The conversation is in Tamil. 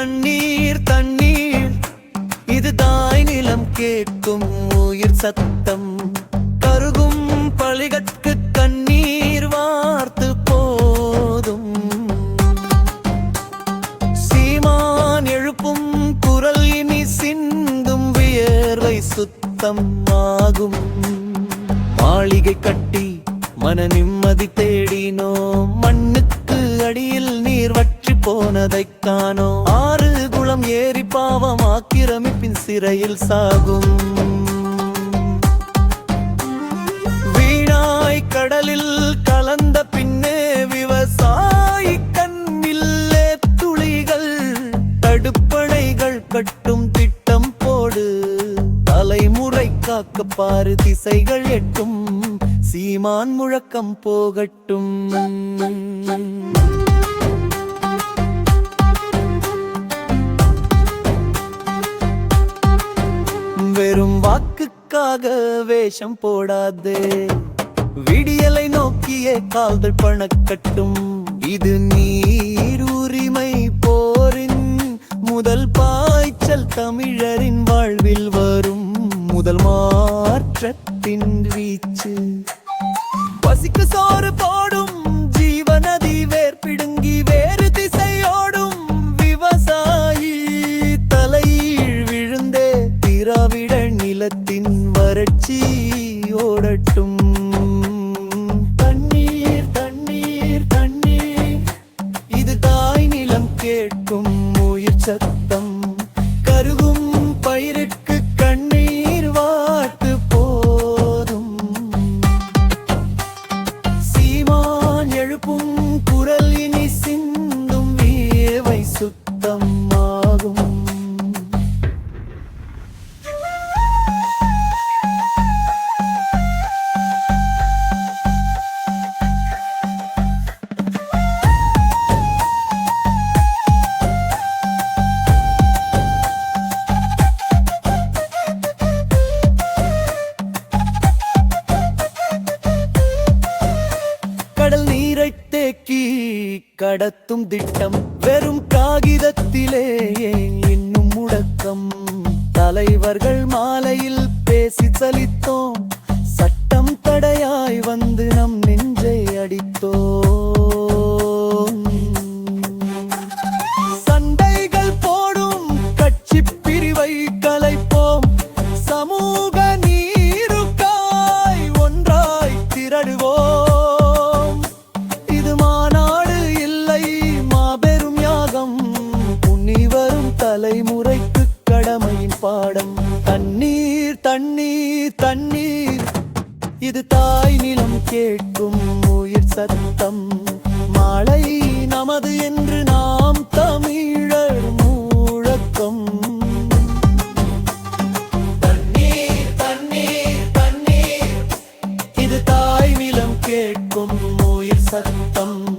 தண்ணீர் தண்ணீர். இது தாய் நிலம் கேட்கும் உயிர் சத்தம். கருகும் பழிகட்கு கண்ணீர் வார்த்து போதும். சீமான் எழுப்பும் குரல் இனி சிந்தும் வியர்வை சுத்தம் ஆகும். மாளிகை கட்டி மன நிம்மதி தேடினோம். மண்ணுக்கு அடியில் நீர் வட்ட போனதை காணோ ஆறு குளம் ஏறி பாவம் ஆக்கிரமிப்பின் சிறையில் சாகும். வீணாய் கடலில் கலந்த பின்னே விவசாயி கண்ணில்லே துளிகள் தடுப்பணைகள் கட்டும் திட்டம் போடு. தலைமுறை காக்க பாரு திசைகள் எட்டும். சீமான் முழக்கம் போகட்டும். வாக்குக்காக வேஷம் போடாதே. விடியலை நோக்கியே கால்கள் பணக்கட்டும் இது நீர் உரிமை போரின் முதல் பாய்ச்சல் தமிழரின் வாழ்வில் வரும் முதல் மாற்றத்தின் வீச்சு. பசிக்கு சோறு போடும் ஜீவநதி வேர்பிடுங்கி வேறு திசையோடும் விவசாயி தலையீழ் விழுந்தே. திராவிட நிலத்தின் வறட்சி ஓடட்டும். கடல் நீரை தேக்கி கடத்தும் திட்டம் வெறும் காகிதத்திலே இன்னும் முடக்கம். தலைவர்கள் மாலையில் பேசி சலித்தோம். சட்டம் தடையாய் வந்து நம் நெஞ்சை அடித்தோம். கடமையின் பாடம். தண்ணீர் தண்ணீர் தண்ணீர். இது தாய் நிலம் கேட்கும் உயிர் சத்தம். மாலை நமது என்று நாம் தமிழர் மூழக்கம். கேட்கும் உயிர் சத்தம்.